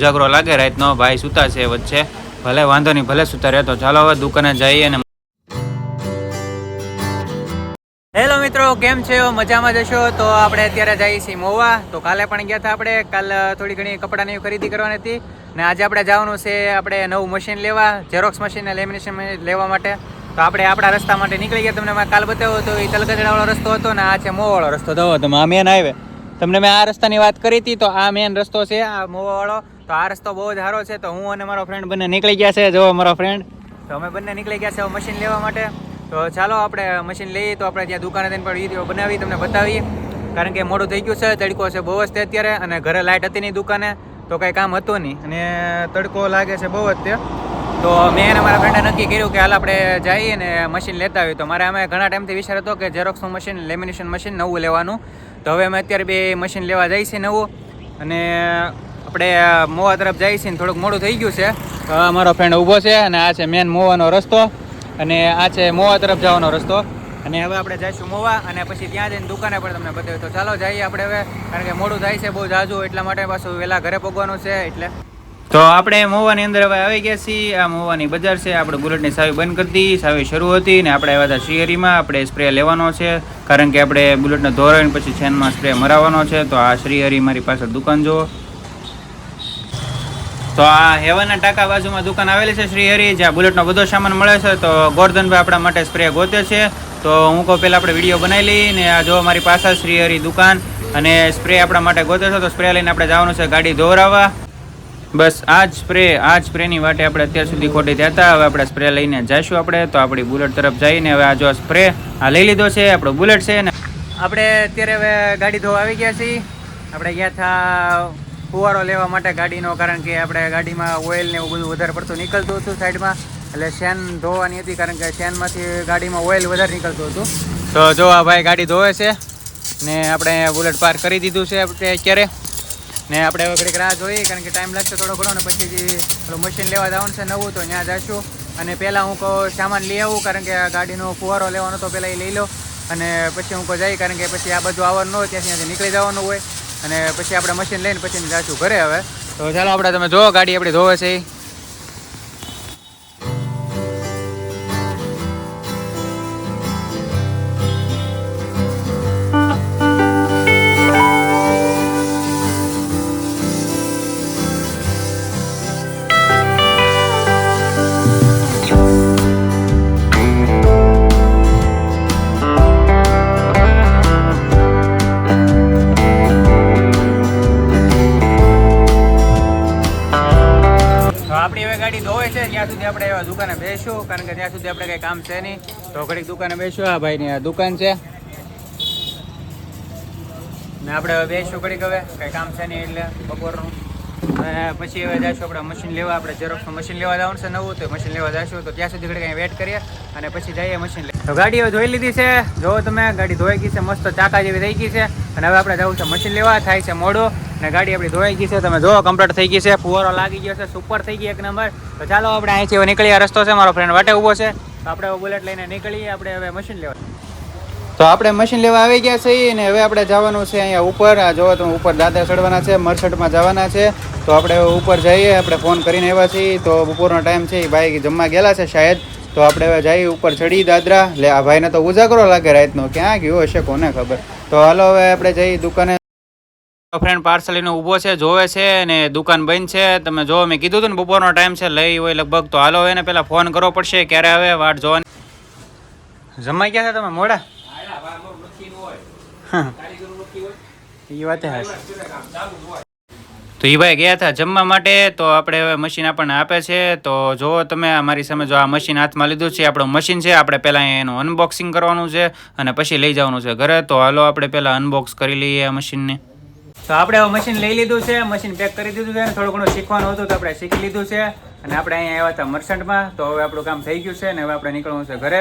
ઉજાગરો લાગે, રાતનો ભાઈ સૂતા છે વચ્ચે. ભલે વાંધો નહીં, ભલે સૂતા રહેતો ચાલો હવે દુકાને જઈએ અને હેલો મિત્રો, કેમ છે? મજામાં જશો તો આપણે અત્યારે જઈએ છીએ મોવા. તો કાલે પણ ગયા હતા આપણે. કાલ થોડી ઘણી કપડાની ખરીદી કરવાની હતી. ને આજે આપણે જવાનું છે આપણે નવું મશીન લેવા ઝેરોક્સ મશીન ને લેમિનેશન લેવા માટે. તો આપણે આપણા રસ્તા માટે નીકળી ગયા. તમને મેં કાલ બતાવ્યો હતો, એ તલગજડાવાળો રસ્તો હતો ને આ છે મોવાળો રસ્તો. તો તમે આ મેન હાઈવે તમને મેં આ રસ્તાની વાત કરી હતી, તો આ મેન રસ્તો છે, આ મોવાવાળો. તો આ રસ્તો બહુ જ સારો છે. તો હું અને મારો ફ્રેન્ડ બંને નીકળી ગયા છે. જો મારો ફ્રેન્ડ તો અમે બંને નીકળી ગયા છે મશીન લેવા માટે. તો ચાલો આપણે મશીન લઈએ. તો આપણે ત્યાં દુકાને જઈને પણ વીડિયો બનાવી, તમને બતાવીએ. કારણ કે મોડું થઈ ગયું છે. તડકો છે બહુ જ તે અત્યારે. અને ઘરે લાઇટ હતી નહીં દુકાને. તો કંઈ કામ હતું નહીં. અને તડકો લાગે છે બહુ જ તે. તો મેં અને મારા ફ્રેન્ડે નક્કી કર્યું કે હાલ આપણે જઈએ ને મશીન લેતા આવીએ. તો મારે અમે ઘણા ટાઈમથી વિચાર હતો કે ઝેરોક્સનું મશીન લેમિનેશન મશીન નવું લેવાનું. તો હવે અમે અત્યારે બે મશીન લેવા છીએ નવું. અને આપણે મોવા તરફ જઈએ છીએ થોડુંક મોડું થઈ ગયું છે. તો આ મારો ફ્રેન્ડ ઊભો છે અને આ છે મેન મોવાનો રસ્તો અને આ છે મોવા તરફ જવાનો રસ્તો. અને હવે આપણે જઈશું મોવા અને પછી ત્યાં જઈને દુકાને પણ તમને બતાવ્યું તો ચાલો જઈએ આપણે હવે, કારણ કે મોડું થાય છે બહુ જાજુ, એટલા માટે પાછું વહેલા ઘરે પગવાનું છે, એટલે. તો આપણે મોવાની અંદર હવે આવી ગયા છીએ. આ મોવાની બજાર છે, આપણે બુલેટની સાવી બંધ કરી હતી સાવી શરૂ હતી ને આપણે આવ્યા હતા શ્રીહરીમાં આપણે સ્પ્રે લેવાનો છે, કારણ કે આપણે બુલેટને ધોરાવીને પછી છેનમાં સ્પ્રે મરાવવાનો છે. તો આ શ્રીહરી મારી પાછળ દુકાન જુઓ. તો આ હેવાના ટાંકા બાજુમાં દુકાન આવેલી છે શ્રી હરી, જ્યાં બુલેટનો બધો સામાન મળે છે. તો ગોરધનભાઈ આપણા માટે સ્પ્રે ગોતે છે. તો હું કહું, પહેલાં આપણે વીડિયો બનાવી લઈએ ને આ જો મારી પાસે શ્રી હરી દુકાન અને સ્પ્રે આપણા માટે ગોતે છે. તો સ્પ્રે લઈને આપણે જવાનું છે ગાડી ધોવરાવવા બસ, આ જ સ્પ્રે, આ જ સ્પ્રેની વાટે આપણે અત્યાર સુધી ખોટી હતા હવે આપણે સ્પ્રે લઈને જઈશું આપણે. તો આપણી બુલેટ તરફ જઈને હવે આ જો સ્પ્રે આ લઈ લીધો છે, આપણો બુલેટ છે. ને આપણે અત્યારે હવે ગાડી ધોવા આવી ગયા છીએ. આપણે ગયા હતા ફુવારો લેવા માટે ગાડીનો, કારણ કે આપણે ગાડીમાં ઓઇલ ને એવું બધું વધારે પડતું નીકળતું હતું સાઈડમાં. એટલે શેન ધોવાની હતી, કારણ કે શેનમાંથી ગાડીમાં ઓઇલ વધારે નીકળતું હતું. તો જો આ ભાઈ ગાડી ધોવે છે, ને આપણે બુલેટ પાર કરી દીધું છે આપણે અત્યારે. ને આપણે હવે ઘડીક રાહ જોઈએ, કારણ કે ટાઈમ લાગશે થોડો ઘણો, ને પછી મશીન લેવા જવાનું છે નવું, તો ત્યાં જઈશું અને પહેલાં હું કહું સામાન લઈ આવું, કારણ કે ગાડીનો ફુવારો લેવાનો તો પહેલાં એ લઈ લો. અને પછી હું કહું જઈ કારણ કે પછી આ બધું આવવાનું હોય ત્યાંથી ત્યાંથી નીકળી જવાનું હોય. અને પછી આપણે મશીન લઈને પછી જાશું ઘરે હવે. તો ચાલો આપણે તમે જો ગાડી આપણી ધોવે છે. આપણી હવે ગાડી ધોવે છે, ત્યાં સુધી આપણે એવા દુકાને બેસશું કારણ કે ત્યાં સુધી આપણે કંઈ કામ છે નહીં. તો ઘડીક દુકાને બેસશું આ ભાઈની આ દુકાન છે. ને આપણે હવે બેસશું ઘડીક હવે, કંઈ કામ છે નહીં એટલે બપોરનું. પછી હવે જઈશું આપણે મશીન લેવા, આપણે ઝેરોક્સનું મશીન લેવા જવાનું છે નવું, તો મશીન લેવા જઈશું તો ત્યાં સુધી ઘડીક અહીં વેટ કરીએ અને પછી જઈએ મશીન લઈ. તો ગાડી હવે ધોઈ લીધી છે. જો તમે, ગાડી ધોઈ ગઈ છે, મસ્ત ચાકા જેવી થઈ ગઈ છે. અને હવે આપણે જવું છે મશીન લેવા, થાય છે મોડું. અને ગાડી આપણી ધોવાઈ ગઈ છે, તમે જો કમ્પ્લીટ થઈ ગઈ છે, ફુવારો લાગી ગયો છે સુપર થઈ ગઈ એક નંબર તો ચાલો આપણે અહીંથી નીકળીએ રસ્તો છે, મારો ફ્રેન્ડ વાટે ઊભો છે. તો આપણે બુલેટ લઈને નીકળીએ, આપણે હવે મશીન લેવા. તો આપણે મશીન લેવા આવી ગયા છીએ અને હવે આપણે જવાનું છે અહીંયા ઉપર. આ જોવો તમે, ઉપર દાદા ચડવાના છે મરસટમાં જવાના છે. તો આપણે ઉપર જઈએ, આપણે ફોન કરીને આવ્યા છીએ. તો બપોરનો ટાઈમ છે, એ ભાઈ જમવા ગયેલા છે શાયદ. તો આપણે હવે જઈએ ઉપર ચડી દાદરા. લે, આ ભાઈને તો ઉજાગરો લાગે રાતનો. ક્યાં ગયો હશે, કોને ખબર? તો હાલો હવે આપણે જઈએ દુકાને. ફ્રેન્ડ પાર્સલ એનો ઊભો છે, જોવે છે અને દુકાન બંધ છે. તમે જો, મેં કીધું હતું ને, બપોરનો ટાઈમ છે, લઈ હોય લગભગ. તો હાલો, એને પહેલાં ફોન કરવો પડશે, ક્યારે આવે, વાટ જોવાની. જમાઈ ગયા છે તમે, મોડા? એ વાત તો એ ભાઈ ગયા હતા જમવા માટે, તો આપણે હવે મશીન આપણને આપે છે. તો જો તમે અમારી સામે જો આ મશીન હાથમાં લીધું છે, આપણું મશીન છે, આપણે પહેલાં એનું અનબોક્સિંગ કરવાનું છે અને પછી લઈ જવાનું છે ઘરે. તો હાલો, આપણે પહેલાં અનબોક્સ કરી લઈએ આ મશીનને તો આપણે હવે મશીન લઈ લીધું છે મશીન પેક કરી દીધું છે અને થોડું ઘણું શીખવાનું હતું તો આપણે શીખી લીધું છે. અને આપણે અહીંયા આવ્યા હતા મર્સન્ટમાં તો હવે આપણું કામ થઈ ગયું છે ને હવે આપણે નીકળવું છે ઘરે.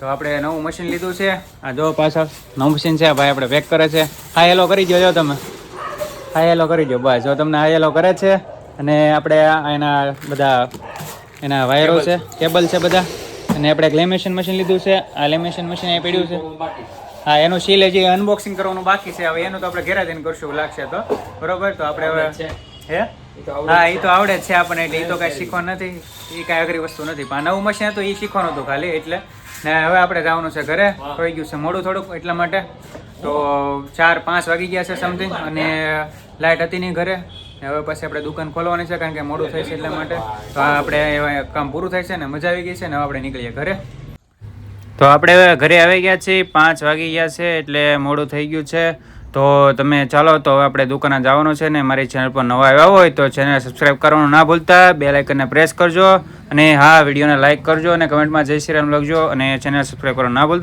તો આપણે નવું મશીન લીધું છે. આ જો પાછળ નવું મશીન છે ભાઈ આપણે પેક કરે છે. હા હેલો કરી દો જો તમે. હા હેલો કરી દો બસ. જો તમને હા હેલો કરે છે અને આપણે એના બધા એના વાયરો છે કેબલ છે બધા. અને આપણે એક લેમિનેશન મશીન લીધું છે. આ લેમિનેશન મશીન અહીં પડ્યું છે. હા એનું સીલ હજી અનબોક્સિંગ કરવાનું બાકી છે હવે એનું તો આપણે ઘેરા જઈને કરશું લાગશે તો. બરોબર? તો આપણે હવે હે? તો હા એ તો આવડે જ છે આપણને એટલે એ તો કાંઈ શીખવાનું નથી. એ કાંઈ અઘરી વસ્તુ નથી. પણ નવું મશીન હતું એ શીખવાનું હતું ખાલી એટલે. ને હવે આપણે જવાનું છે ઘરે. થઈ ગયું છે મોડું થોડુંક એટલા માટે. તો ચાર પાંચ વાગી ગયા છે સમથિંગ અને લાઇટ હતી નહીં ઘરે. હવે પછી આપણે દુકાન ખોલવાની છે કારણ કે મોડું થાય છે એટલા માટે. તો આપણે કામ પૂરું થાય છે ને મજા આવી ગઈ છે ને હવે આપણે નીકળીએ ઘરે. તો આપણે હવે ઘરે આવી ગયા છીએ, પાંચ વાગી ગયા છે એટલે મોડું થઈ ગયું છે. તો તમે ચાલો, તો હવે આપણે દુકાને જવાનું છે ને મારી ચેનલ પર નવા આવ્યા હોય તો ચેનલ સબસ્ક્રાઈબ કરવાનું ના ભૂલતા, બે લાઇકનને પ્રેસ કરજો અને હા, વિડીયોને લાઇક કરજો અને કમેન્ટમાં જય શ્રી રામ લખજો અને ચેનલ સબસ્ક્રાઈબ કરવાનું ના ભૂલતા.